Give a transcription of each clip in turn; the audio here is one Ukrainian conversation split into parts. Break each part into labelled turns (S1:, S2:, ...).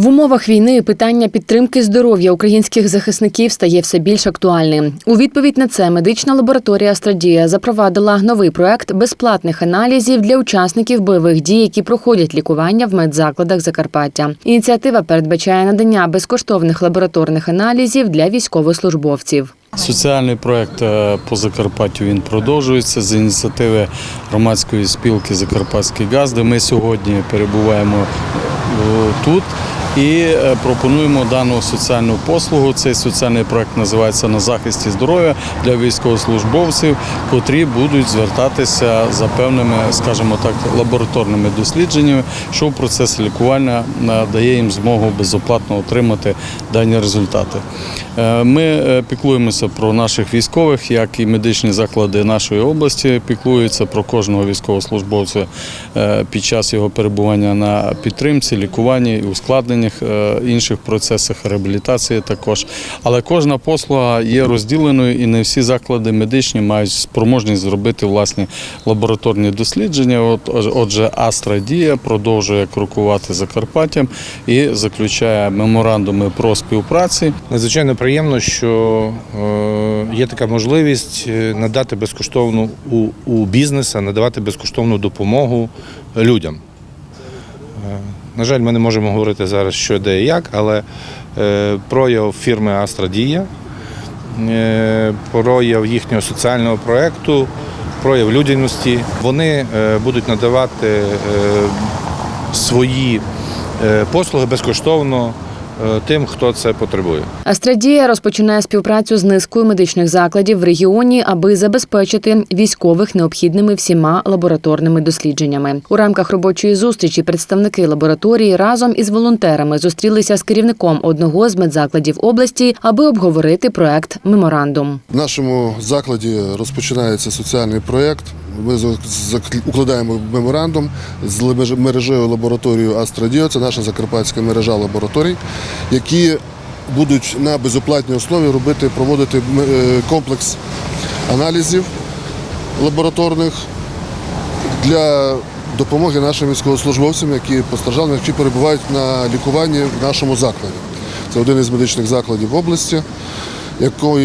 S1: В умовах війни питання підтримки здоров'я українських захисників стає все більш актуальним. У відповідь на це медична лабораторія Страдія запровадила новий проект безплатних аналізів для учасників бойових дій, які проходять лікування в медзакладах Закарпаття. Ініціатива передбачає надання безкоштовних лабораторних аналізів для військовослужбовців.
S2: Соціальний проект е, по Закарпаттю він продовжується з ініціативи громадської спілки Закарпатський газ, де ми сьогодні перебуваємо е, тут і е, пропонуємо дану соціальну послугу. Цей соціальний проект називається на захисті здоров'я для військовослужбовців, котрі будуть звертатися за певними, скажімо так, лабораторними дослідженнями, що в процесі лікування е, дає їм змогу безоплатно отримати дані результати. Е, Ми піклуємося про наших військових, як і медичні заклади нашої області піклуються про кожного військовослужбовця під час його перебування на підтримці, лікуванні і ускладненнях е, інших процесах реабілітації також. Але кожна послуга є розділеною, і не всі заклади медичні мають спроможність зробити власні лабораторні дослідження. От, отже, Астра Дія продовжує крокувати Закарпаттям і заключає меморандуми про співпраці.
S3: Надзвичайно приємно, що е, є така можливість е, надати безкоштовну у, у бізнеса, надавати безкоштовну допомогу людям. На жаль, ми не можемо говорити зараз, що де і як, але е, прояв фірми Астрадія, е, прояв їхнього соціального проєкту, прояв людяності. Вони е, будуть надавати свої послуги безкоштовно тим, хто це потребує.
S1: Астрадія розпочинає співпрацю з низкою медичних закладів в регіоні, аби забезпечити військових необхідними всіма лабораторними дослідженнями. У рамках робочої зустрічі представники лабораторії разом із волонтерами зустрілися з керівником одного з медзакладів області, аби обговорити проект меморандум.
S4: В нашому закладі розпочинається соціальний проєкт. Ми укладаємо меморандум з мережею лабораторією Астрадіо, це наша закарпатська мережа лабораторій, які будуть на безоплатній основі робити, проводити е, комплекс аналізів лабораторних для допомоги нашим військовослужбовцям, які постраждали, які перебувають на лікуванні в нашому закладі. Це один із медичних закладів області,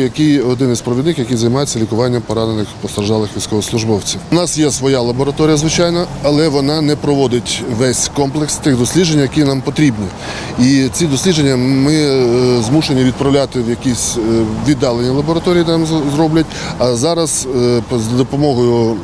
S4: який один із провідних, який займається лікуванням поранених постраждалих військовослужбовців. У нас є своя лабораторія, звичайно, але вона не проводить весь комплекс тих досліджень, які нам потрібні. І ці дослідження ми е, змушені відправляти в якісь е, віддалені лабораторії, там з- зроблять. А зараз е, за допомогою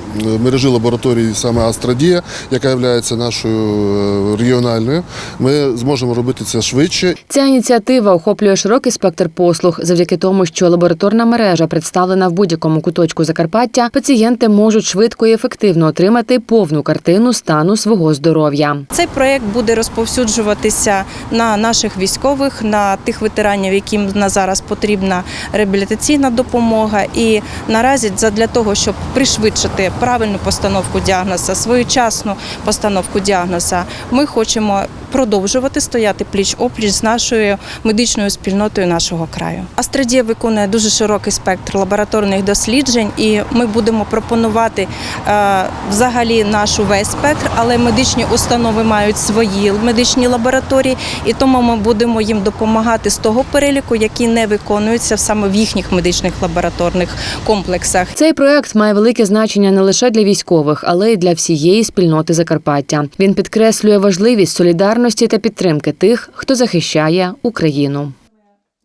S4: мережі лабораторій саме Астрадія, яка є нашою регіональною, ми зможемо робити це швидше
S1: Ця ініціатива охоплює широкий спектр послуг. Завдяки тому, що лабораторна мережа представлена в будь-якому куточку Закарпаття, пацієнти можуть швидко і ефективно отримати повну картину стану свого здоров'я.
S5: Цей проєкт буде розповсюджуватися на наших військових, на тих ветеранів, яким на зараз потрібна реабілітаційна допомога. І наразі для того, щоб пришвидшити правильну постановку діагноза, своєчасну постановку діагноза, ми хочемо продовжувати стояти пліч опліч з нашою медичною спільнотою нашого краю. Астрадія виконує дуже широкий спектр лабораторних досліджень, і ми будемо пропонувати е, взагалі нашу весь спектр, але медичні установи мають свої медичні лабораторії, і тому ми будемо їм допомагати з того переліку, який не виконується саме в їхніх медичних лабораторних комплексах.
S1: Цей проект має велике значення не лише для військових, але й для всієї спільноти Закарпаття. Він підкреслює важливість солідарності та підтримки тих, хто захищає Україну.